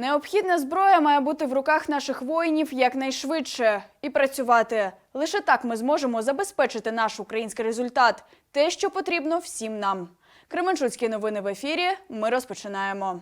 Необхідна зброя має бути в руках наших воїнів якнайшвидше і працювати. Лише так ми зможемо забезпечити наш український результат, те, що потрібно всім нам. Кременчуцькі новини в ефірі. Ми розпочинаємо.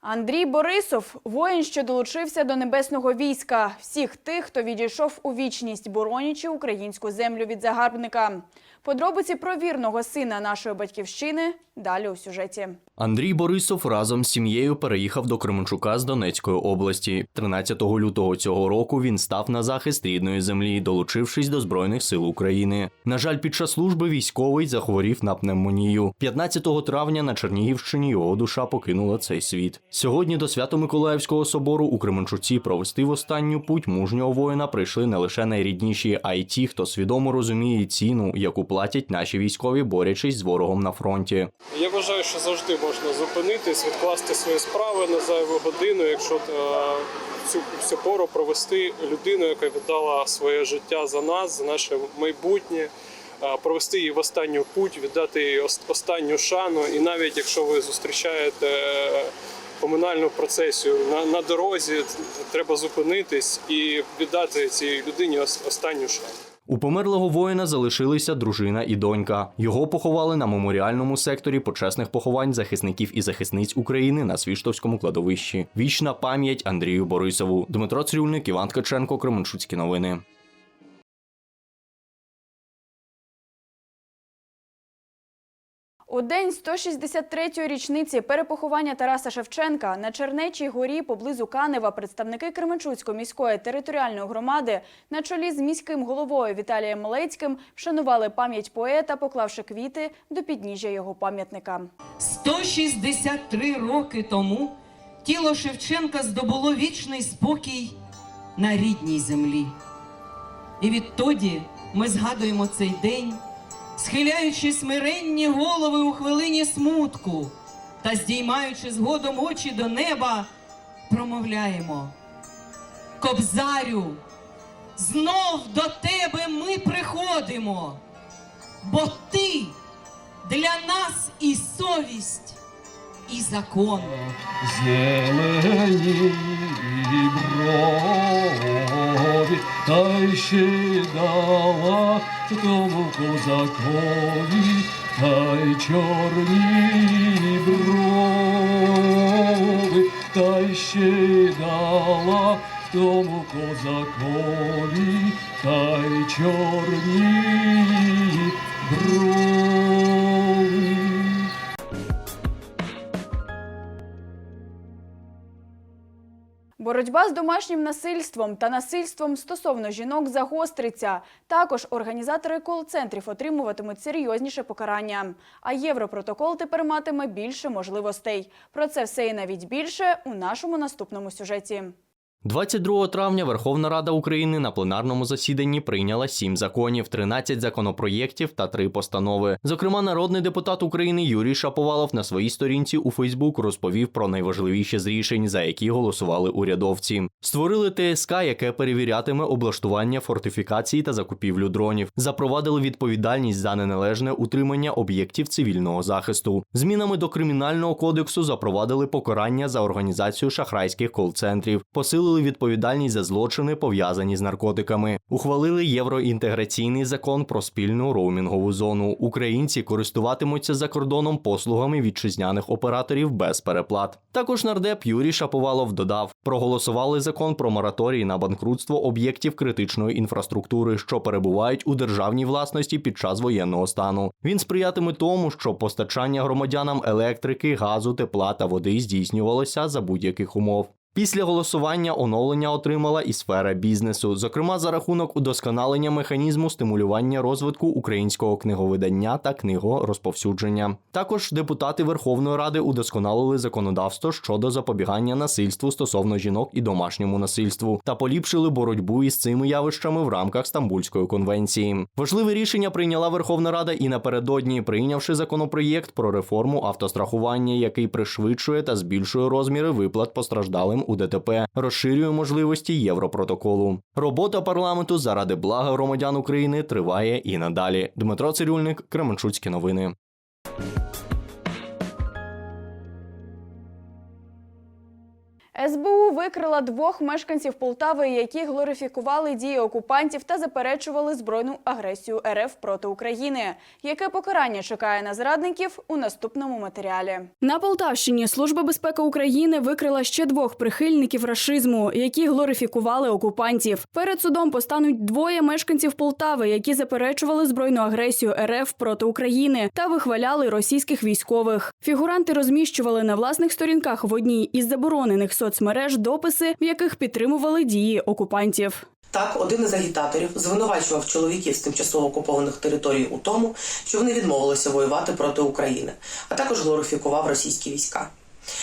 Андрій Борисов воїн, що долучився до небесного війська. Всіх тих, хто відійшов у вічність, боронячи українську землю від загарбника. Подробиці про вірного сина нашої батьківщини далі у сюжеті. Андрій Борисов разом з сім'єю переїхав до Кременчука з Донецької області. 13 лютого цього року він став на захист рідної землі, долучившись до Збройних сил України. На жаль, під час служби військовий захворів на пневмонію. 15 травня на Чернігівщині його душа покинула цей світ. Сьогодні до Свято-Миколаївського собору у Кременчуці провести в останню путь мужнього воїна прийшли не лише найрідніші, а й ті, хто свідомо розуміє ціну, яку платять наші військові, борючись з ворогом на фронті. Я вважаю, що завжди можна зупинитись, відкласти свої справи на зайву годину, якщо е, цю всю пору провести людину, яка віддала своє життя за нас, за наше майбутнє, е, провести її в останню путь, віддати їй останню шану. І навіть якщо ви зустрічаєте е, комунальну процесію на, на дорозі, треба зупинитись і віддати цій людині останню шану. У померлого воїна залишилися дружина і донька. Його поховали на меморіальному секторі почесних поховань захисників і захисниць України на Свіштовському кладовищі. Вічна пам'ять Андрію Борисову. Дмитро Црюльник, Іван Ткаченко, Кременчуцькі новини. У день 163-ї річниці перепоховання Тараса Шевченка на Чернечій горі поблизу Канева представники Кременчуцької міської територіальної громади на чолі з міським головою Віталієм Малецьким вшанували пам'ять поета, поклавши квіти до підніжжя його пам'ятника. 163 роки тому тіло Шевченка здобуло вічний спокій на рідній землі. І відтоді ми згадуємо цей день, схиляючи смиренні голови у хвилині смутку та здіймаючи згодом очі до неба, промовляємо. Кобзарю, знов до тебе ми приходимо, бо ти для нас і совість, і закон. Зелені брові, та ще дала тому козакові, та й чорні брови, та й ще дала тому козакові, та й чорні брови. Боротьба з домашнім насильством та насильством стосовно жінок загостриться. Також організатори кол-центрів отримуватимуть серйозніше покарання. А Європротокол тепер матиме більше можливостей. Про це все і навіть більше у нашому наступному сюжеті. 22 травня Верховна Рада України на пленарному засіданні прийняла сім законів, 13 законопроєктів та три постанови. Зокрема, народний депутат України Юрій Шаповалов на своїй сторінці у Фейсбук розповів про найважливіші з рішень, за які голосували урядовці. Створили ТСК, яке перевірятиме облаштування фортифікацій та закупівлю дронів. Запровадили відповідальність за неналежне утримання об'єктів цивільного захисту. Змінами до кримінального кодексу запровадили покарання за організацію шахрайських кол-центрів. Посилили відповідальність за злочини, пов'язані з наркотиками. Ухвалили євроінтеграційний закон про спільну роумінгову зону. Українці користуватимуться за кордоном послугами вітчизняних операторів без переплат. Також нардеп Юрій Шаповалов додав: проголосували закон про мораторій на банкрутство об'єктів критичної інфраструктури, що перебувають у державній власності під час воєнного стану. Він сприятиме тому, щоб постачання громадянам електрики, газу, тепла та води здійснювалося за будь-яких умов. Після голосування оновлення отримала і сфера бізнесу, зокрема за рахунок удосконалення механізму стимулювання розвитку українського книговидання та книгорозповсюдження. Також депутати Верховної Ради удосконалили законодавство щодо запобігання насильству стосовно жінок і домашньому насильству та поліпшили боротьбу із цими явищами в рамках Стамбульської конвенції. Важливе рішення прийняла Верховна Рада і напередодні, прийнявши законопроєкт про реформу автострахування, який пришвидшує та збільшує розміри виплат постраждалим у ДТП, розширює можливості Європротоколу. Робота парламенту заради блага громадян України триває і надалі. Дмитро Цирюльник, Кременчуцькі новини. СБУ викрила двох мешканців Полтави, які глорифікували дії окупантів та заперечували збройну агресію РФ проти України. Яке покарання чекає на зрадників у наступному матеріалі? На Полтавщині Служба безпеки України викрила ще двох прихильників рашизму, які глорифікували окупантів. Перед судом постануть двоє мешканців Полтави, які заперечували збройну агресію РФ проти України та вихваляли російських військових. Фігуранти розміщували на власних сторінках в одній із заборонених соцмереж дописи, в яких підтримували дії окупантів. Так, один із агітаторів звинувачував чоловіків з тимчасово окупованих територій у тому, що вони відмовилися воювати проти України, а також глорифікував російські війська.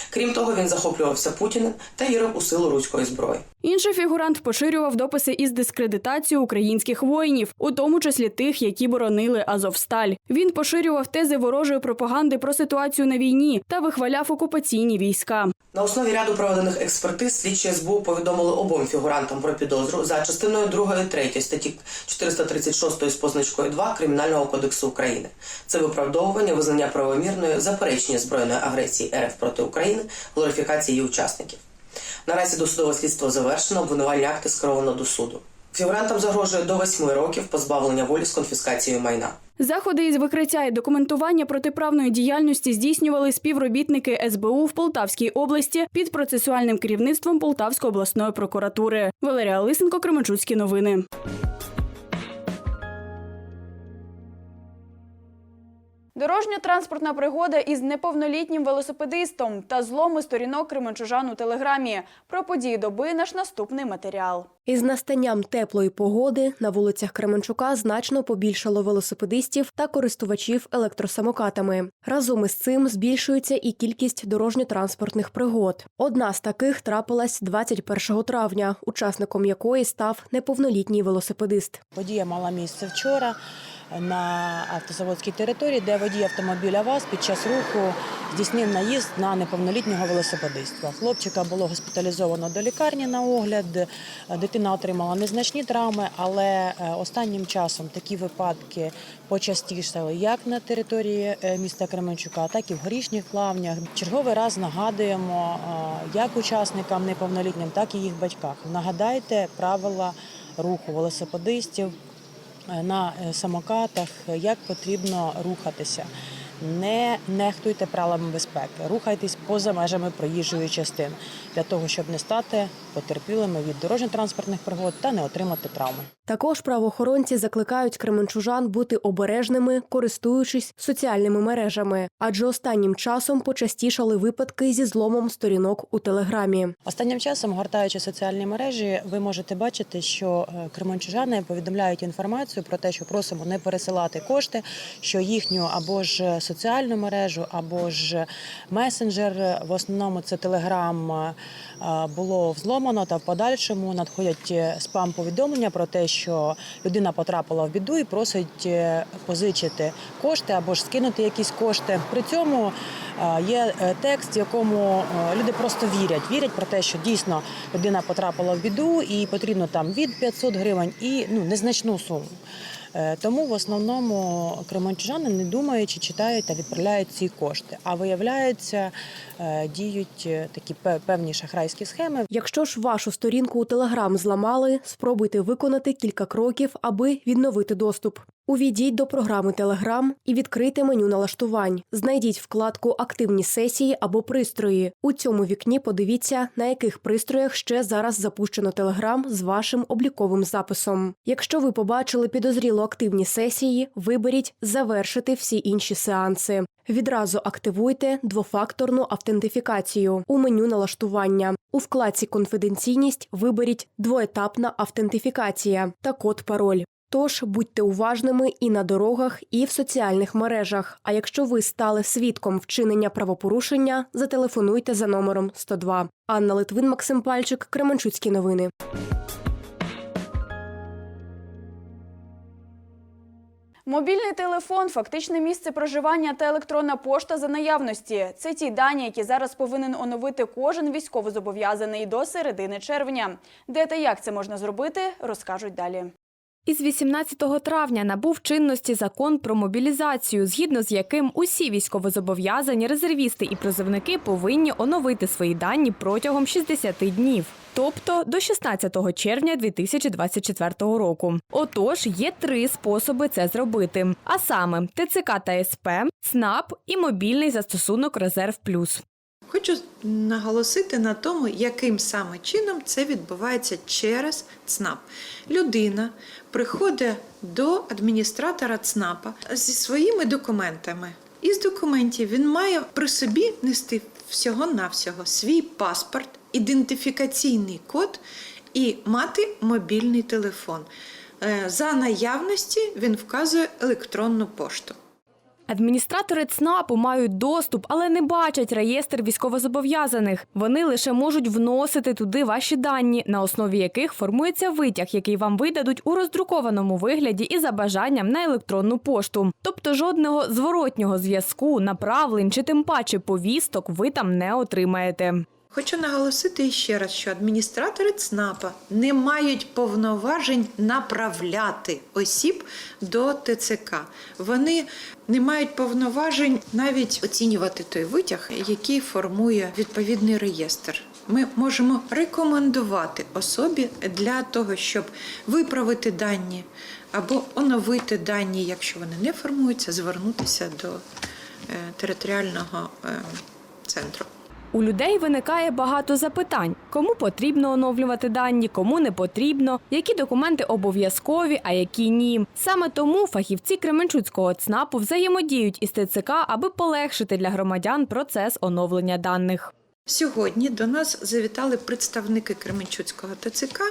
Крім того, він захоплювався Путіним та вірив у силу руської зброї. Інший фігурант поширював дописи із дискредитацією українських воїнів, у тому числі тих, які боронили Азовсталь. Він поширював тези ворожої пропаганди про ситуацію на війні та вихваляв окупаційні війська. На основі ряду проведених експертиз слідчі СБУ повідомили обом фігурантам про підозру за частиною 2 і 3 статті 436 з позначкою 2 Кримінального кодексу України. Це виправдовування, визнання правомірної, заперечення збройної агресії РФ проти України, глорифікації її учасників. Наразі досудове слідство завершено, обвинувальні акти скеровано до суду. Фігурантам загрожує до 8 років позбавлення волі з конфіскацією майна. Заходи із викриття і документування протиправної діяльності здійснювали співробітники СБУ в Полтавській області під процесуальним керівництвом Полтавської обласної прокуратури. Валерія Лисенко, Кременчуцькі новини. Дорожньо-транспортна пригода із неповнолітнім велосипедистом та зломи сторінок Кременчужан у телеграмі. Про події доби наш наступний матеріал. Із настанням теплої погоди на вулицях Кременчука значно побільшало велосипедистів та користувачів електросамокатами. Разом із цим збільшується і кількість дорожньо-транспортних пригод. Одна з таких трапилась 21 травня, учасником якої став неповнолітній велосипедист. Подія мала місце вчора на автозаводській території, де водій автомобіля ВАЗ під час руху здійснив наїзд на неповнолітнього велосипедиста. Хлопчика було госпіталізовано до лікарні на огляд. Дитина отримала незначні травми, але е, останнім часом такі випадки почастішали як на території е, міста Кременчука, так і в горішніх плавнях. Черговий раз нагадуємо е, як учасникам неповнолітнім, так і їх батькам. Нагадайте правила руху велосипедистів на е, самокатах, як потрібно рухатися. Не нехтуйте правилами безпеки, рухайтесь поза межами проїжджої частини для того, щоб не стати потерпілими від дорожньо-транспортних пригод та не отримати травми. Також правоохоронці закликають кременчужан бути обережними, користуючись соціальними мережами, адже останнім часом почастішали випадки зі зломом сторінок у телеграмі. Останнім часом, гортаючи соціальні мережі, ви можете бачити, що е, кременчужани повідомляють інформацію про те, що просимо не пересилати кошти, що їхню або ж соціальну мережу, або ж месенджер, в основному це телеграм, було взломано та в подальшому надходять е, спам-повідомлення про те, що людина потрапила в біду і просить е, позичити кошти або ж скинути якісь кошти. При цьому е, є текст, в якому люди просто вірять. Вірять про те, що дійсно людина потрапила в біду і потрібно там від 500 гривень і ну незначну суму. Е, Тому в основному кременчужани, не думаючи, читають та відправляють ці кошти. А виявляється, е, діють е, такі пе- певні шахрайські схеми. Якщо ж вашу сторінку у Телеграм зламали, спробуйте виконати кілька кроків, аби відновити доступ. Увійдіть до програми Телеграм і відкрийте меню налаштувань. Знайдіть вкладку Активні сесії або пристрої. У цьому вікні подивіться, на яких пристроях ще зараз запущено Телеграм з вашим обліковим записом. Якщо ви побачили підозріло активні сесії, виберіть завершити всі інші сеанси. Відразу активуйте двофакторну автентифікацію у меню налаштування. У вкладці Конфіденційність виберіть двоетапна автентифікація та код пароль. Тож будьте уважними і на дорогах, і в соціальних мережах. А якщо ви стали свідком вчинення правопорушення, зателефонуйте за номером 102. Анна Литвин, Максим Пальчик, Кременчуцькі новини. Мобільний телефон, фактичне місце проживання та електронна пошта за наявності. Це ті дані, які зараз повинен оновити кожен військовозобов'язаний до середини червня. Де та як це можна зробити, розкажуть далі. Із 18 травня набув чинності закон про мобілізацію, згідно з яким усі військовозобов'язані резервісти і призовники повинні оновити свої дані протягом 60 днів. Тобто до 16 червня 2024 року. Отож, є три способи це зробити: а саме ТЦК та СП, СНАП і мобільний застосунок Резерв Плюс. Хочу наголосити на тому, яким саме чином це відбувається через ЦНАП. Людина приходить до адміністратора ЦНАПа зі своїми документами. Із документів він має при собі нести всього-навсього свій паспорт, ідентифікаційний код і мати мобільний телефон. Е, За наявності він вказує електронну пошту. Адміністратори ЦНАПу мають доступ, але не бачать реєстр військовозобов'язаних. Вони лише можуть вносити туди ваші дані, на основі яких формується витяг, який вам видадуть у роздрукованому вигляді і за бажанням на електронну пошту. Тобто жодного зворотнього зв'язку, направлень чи тим паче повісток ви там не отримаєте. Хочу наголосити ще раз, що адміністратори ЦНАПа не мають повноважень направляти осіб до ТЦК. Вони не мають повноважень навіть оцінювати той витяг, який формує відповідний реєстр. Ми можемо рекомендувати особі для того, щоб виправити дані або оновити дані, якщо вони не формуються, звернутися до е, територіального е, центру. У людей виникає багато запитань: кому потрібно оновлювати дані, кому не потрібно, які документи обов'язкові, а які ні. Саме тому фахівці Кременчуцького ЦНАПу взаємодіють із ТЦК, аби полегшити для громадян процес оновлення даних. Сьогодні до нас завітали представники Кременчуцького ТЦК,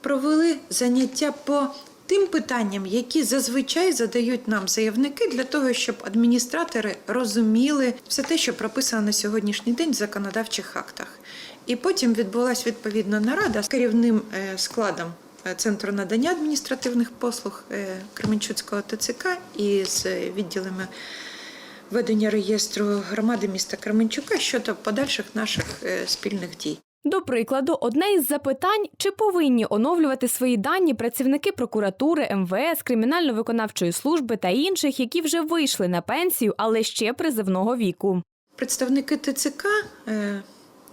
провели заняття по тим питанням, які зазвичай задають нам заявники, для того, щоб адміністратори розуміли все те, що прописано на сьогоднішній день в законодавчих актах. І потім відбулася відповідна нарада з керівним е, складом е, Центру надання адміністративних послуг е, Кременчуцького ТЦК і з відділами ведення реєстру громади міста Кременчука щодо подальших наших спільних дій. До прикладу, одне із запитань: чи повинні оновлювати свої дані працівники прокуратури, МВС, кримінально-виконавчої служби та інших, які вже вийшли на пенсію, але ще призивного віку. Представники ТЦК е,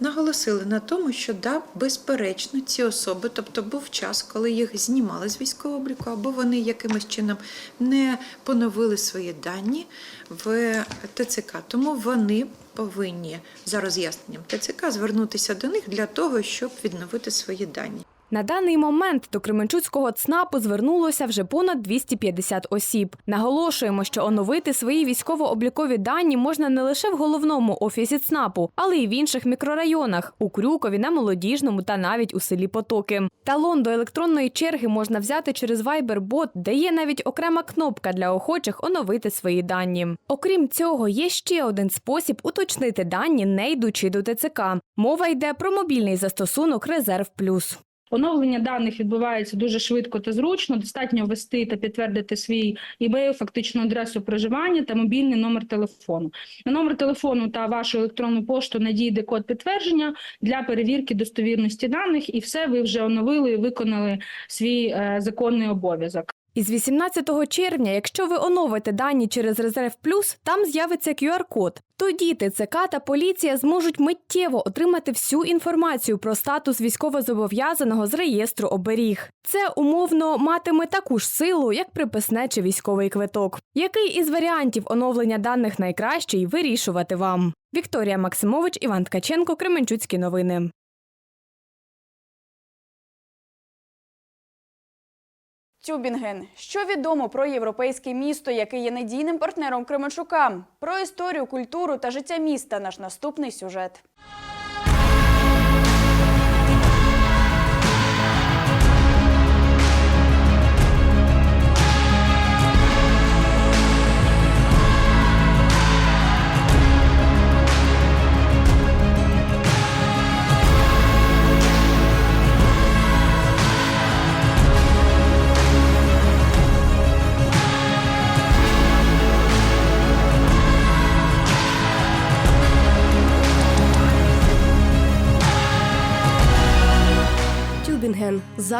наголосили на тому, що да, безперечно, ці особи, тобто був час, коли їх знімали з військового обліку, або вони якимось чином не поновили свої дані в ТЦК. Тому вони повинні за роз'ясненням ТЦК звернутися до них для того, щоб відновити свої дані. На даний момент до Кременчуцького ЦНАПу звернулося вже понад 250 осіб. Наголошуємо, що оновити свої військово-облікові дані можна не лише в головному офісі ЦНАПу, але й в інших мікрорайонах у Крюкові, на Молодіжному та навіть у селі Потоки. Талон до електронної черги можна взяти через Viber-бот, де є навіть окрема кнопка для охочих оновити свої дані. Окрім цього, є ще один спосіб уточнити дані, не йдучи до ТЦК. Мова йде про мобільний застосунок Резерв Плюс. Оновлення даних відбувається дуже швидко та зручно. Достатньо ввести та підтвердити свій імейл, фактичну адресу проживання та мобільний номер телефону. На номер телефону та вашу електронну пошту надійде код підтвердження для перевірки достовірності даних, і все ви вже оновили і виконали свій е, законний обов'язок. Із 18 червня, якщо ви оновите дані через Резерв Плюс, там з'явиться QR-код. Тоді ТЦК та поліція зможуть миттєво отримати всю інформацію про статус військовозобов'язаного з реєстру оберіг. Це умовно матиме таку ж силу, як приписне чи військовий квиток. Який із варіантів оновлення даних найкращий вирішувати вам? Вікторія Максимович, Іван Ткаченко, Кременчуцькі новини. Тюбінген. Що відомо про європейське місто, яке є надійним партнером Кременчука? Про історію, культуру та життя міста наш наступний сюжет.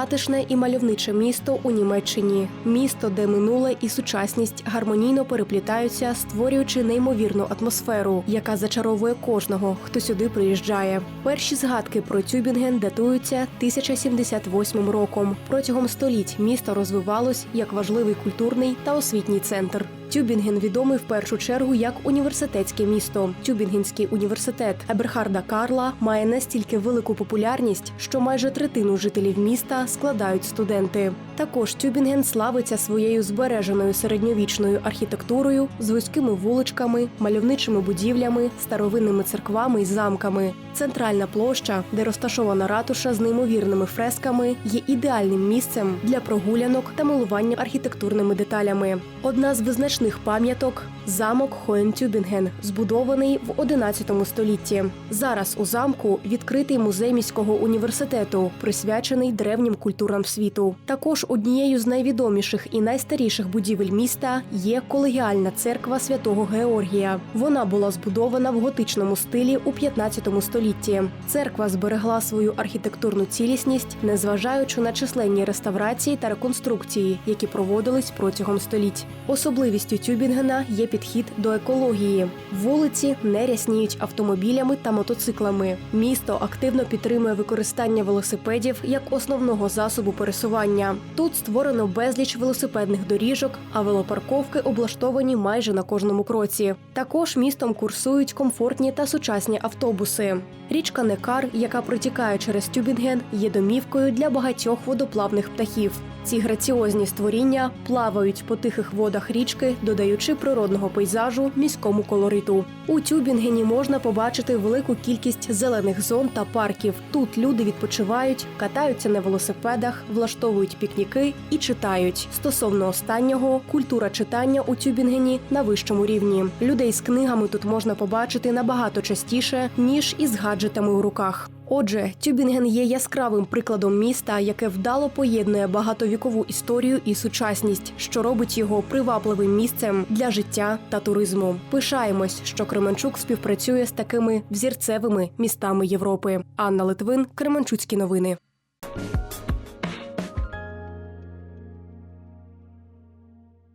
Затишне і мальовниче місто у Німеччині. Місто, де минуле і сучасність гармонійно переплітаються, створюючи неймовірну атмосферу, яка зачаровує кожного, хто сюди приїжджає. Перші згадки про Тюбінген датуються 1078 роком. Протягом століть місто розвивалось як важливий культурний та освітній центр. Тюбінген відомий в першу чергу як університетське місто. Тюбінгенський університет Еберхарда Карла має настільки велику популярність, що майже третину жителів міста складають студенти. Також Тюбінген славиться своєю збереженою середньовічною архітектурою з вузькими вуличками, мальовничими будівлями, старовинними церквами і замками. Центральна площа, де розташована ратуша з неймовірними фресками, є ідеальним місцем для прогулянок та милування архітектурними деталями. Одна з визначних пам'яток замок Хоєн-Тюбінген, збудований в 11 столітті. Зараз у замку відкритий музей міського університету, присвячений древнім культурам світу. Також однією з найвідоміших і найстаріших будівель міста є колегіальна церква святого Георгія. Вона була збудована в готичному стилі у 15 столітті. Церква зберегла свою архітектурну цілісність, незважаючи на численні реставрації та реконструкції, які проводились протягом століть. Особливістю Тюбінгена є підхід до екології. Вулиці не рясніють автомобілями та мотоциклами. Місто активно підтримує використання велосипедів як основного засобу пересування. Тут створено безліч велосипедних доріжок, а велопарковки облаштовані майже на кожному кроці. Також містом курсують комфортні та сучасні автобуси. Річка Некар, яка протікає через Тюбінген, є домівкою для багатьох водоплавних птахів. Ці граціозні створіння плавають по тихих водах річки, додаючи природного пейзажу міському колориту. У Тюбінгені можна побачити велику кількість зелених зон та парків. Тут люди відпочивають, катаються на велосипедах, влаштовують пікніки і читають. Стосовно останнього, культура читання у Тюбінгені на вищому рівні. Людей з книгами тут можна побачити набагато частіше ніж із гаджетами у руках. Отже, Тюбінген є яскравим прикладом міста, яке вдало поєднує багатовікову історію і сучасність, що робить його привабливим місцем для життя та туризму. Пишаємось, що Кременчук співпрацює з такими взірцевими містами Європи. Анна Литвин, Кременчуцькі новини.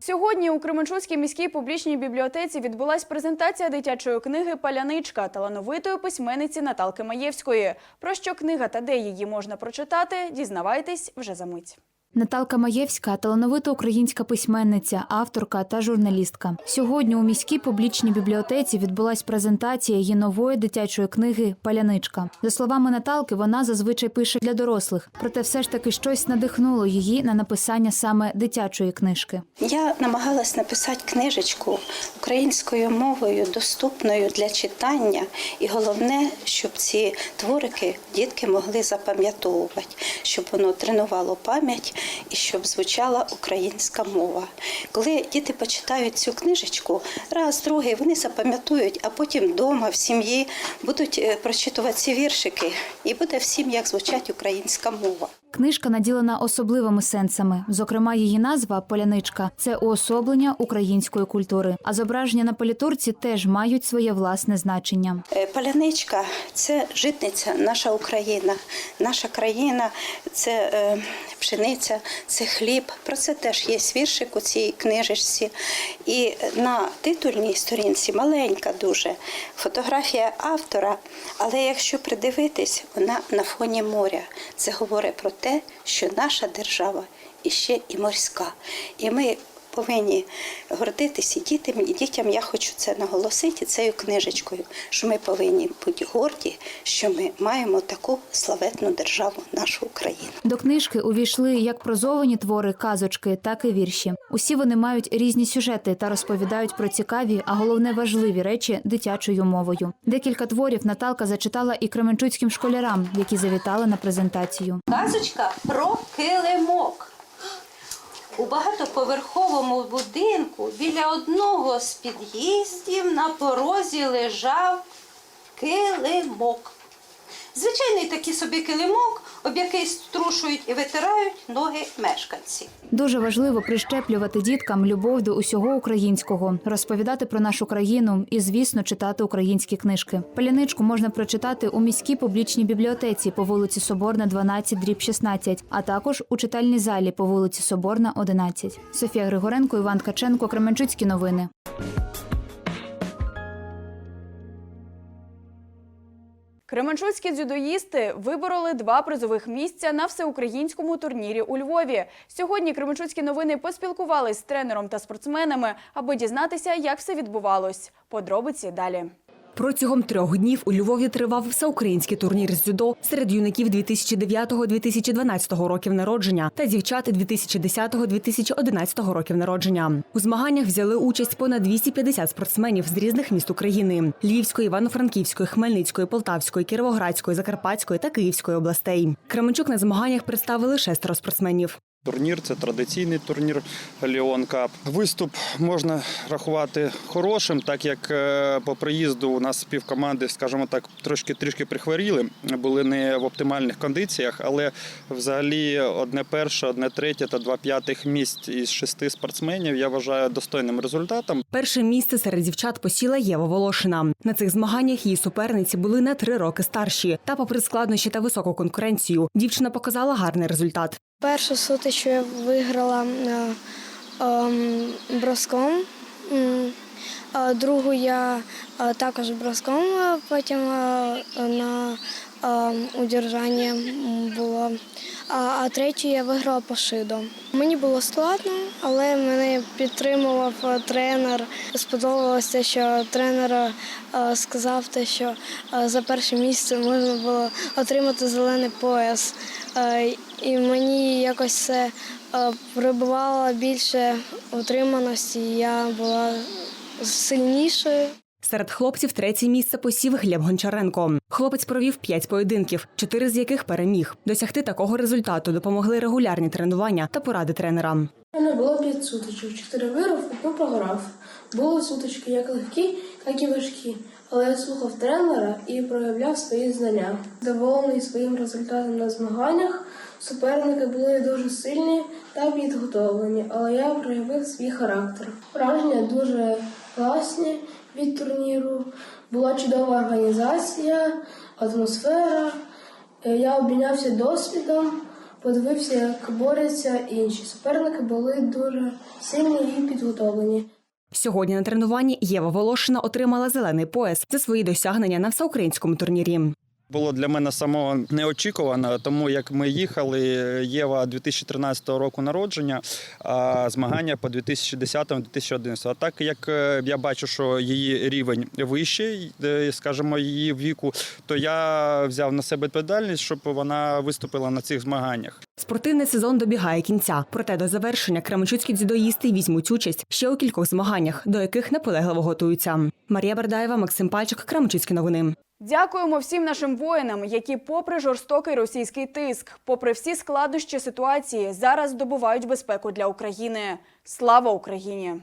Сьогодні у Кременчуцькій міській публічній бібліотеці відбулась презентація дитячої книги Паляничка талановитої письменниці Наталки Маєвської. Про що книга та де її можна прочитати, дізнавайтесь вже за мить. Наталка Маєвська талановита українська письменниця, авторка та журналістка. Сьогодні у міській публічній бібліотеці відбулась презентація її нової дитячої книги Паляничка. За словами Наталки, вона зазвичай пише для дорослих, проте все ж таки щось надихнуло її на написання саме дитячої книжки. Я намагалась написати книжечку українською мовою, доступною для читання, і головне, щоб ці творики дітки могли запам'ятовувати, щоб воно тренувало пам'ять і щоб звучала українська мова. Коли діти почитають цю книжечку, раз, другий, вони запам'ятують, а потім вдома в сім'ї будуть е, прочитувати ці віршики, і буде всім як звучать українська мова. Книжка наділена особливими сенсами. Зокрема, її назва Поляничка це уособлення української культури. А зображення на політурці теж мають своє власне значення. Е, Паляничка це житниця, наша Україна. Наша країна це е, пшениця, це хліб. Про це теж є віршик у цій книжечці. І на титульній сторінці маленька дуже фотографія автора. Але якщо придивитись, вона на фоні моря. Це говорить про те, що наша держава іще і морська. І ми повинні гордитися дітям, і дітям я хочу це наголосити цією книжечкою, що ми повинні бути горді, що ми маємо таку славетну державу, нашу Україну. До книжки увійшли як прозовані твори, казочки, так і вірші. Усі вони мають різні сюжети та розповідають про цікаві, а головне важливі речі дитячою мовою. Декілька творів Наталка зачитала і кременчуцьким школярам, які завітали на презентацію. Казочка про килимок. У багатоповерховому будинку біля одного з під'їздів на порозі лежав килимок. Звичайний такий собі килимок, об який струшують і витирають ноги мешканці. Дуже важливо прищеплювати діткам любов до усього українського, розповідати про нашу країну і, звісно, читати українські книжки. Паляничку можна прочитати у міській публічній бібліотеці по вулиці Соборна, 12, дріб 16, а також у читальній залі по вулиці Соборна, 11. Софія Григоренко, Іван Ткаченко, Кременчуцькі новини. Кременчуцькі дзюдоїсти вибороли два призових місця на всеукраїнському турнірі у Львові. Сьогодні Кременчуцькі новини поспілкувались з тренером та спортсменами, аби дізнатися, як все відбувалось. Подробиці далі. Протягом трьох днів у Львові тривав всеукраїнський турнір з дзюдо серед юнаків 2009-2012 років народження та дівчат 2010-2011 років народження. У змаганнях взяли участь понад 250 спортсменів з різних міст України: Львівської, Івано-Франківської, Хмельницької, Полтавської, Кіровоградської, Закарпатської та Київської областей. Кременчук на змаганнях представили шестеро спортсменів. Турнір це традиційний турнір Ліон Кап. Виступ можна рахувати хорошим, так як е, по приїзду у нас півкоманди, скажімо так, трошки трішки прихворіли, були не в оптимальних кондиціях, але взагалі одне перше, одне третє та два п'ятих місць із шести спортсменів я вважаю достойним результатом. Перше місце серед дівчат посіла Єва Волошина. На цих змаганнях її суперниці були на три роки старші. Та, попри складнощі та високу конкуренцію, дівчина показала гарний результат. Першу сутичку я виграла е, ем, броском, другу я е, також броском, потім е, на е, удержанні було. А, третю я виграла по шиду. Мені було складно, але мене підтримував тренер. Сподобалося, що тренер сказав те, що за перше місце можна було отримати зелений пояс. І мені якось це е, прибувало більше утриманості, і я була сильнішою. Серед хлопців третє місце посів Глеб Гончаренко. Хлопець провів п'ять поєдинків, чотири з яких переміг. Досягти такого результату допомогли регулярні тренування та поради тренера. У мене було п'ять сутичок, чотири виграв, одну програв. Були сутички як легкі, так і важкі. Але я слухав тренера і проявляв свої знання. Задоволений своїм результатом на змаганнях. Суперники були дуже сильні та підготовлені, але я проявив свій характер. Враження дуже класні від турніру. Була чудова організація, атмосфера. Е, Я обмінявся досвідом, подивився, як борються інші. Суперники були дуже сильні і підготовлені. Сьогодні на тренуванні Єва Волошина отримала зелений пояс за свої досягнення на всеукраїнському турнірі. Було для мене самого неочікувано, тому як ми їхали, Єва 2013 року народження, а змагання по 2010-2011. А так як е, я бачу, що її рівень вищий, е, скажімо, її віку, то я взяв на себе відповідальність, щоб вона виступила на цих змаганнях. Спортивний сезон добігає кінця. Проте до завершення кременчуцькі дзюдоїсти візьмуть участь ще у кількох змаганнях, до яких наполегливо готуються. Марія Бердаєва, Максим Пальчик, Кременчуцькі новини. Дякуємо всім нашим воїнам, які, попри жорстокий російський тиск, попри всі складнощі ситуації, зараз здобувають безпеку для України. Слава Україні!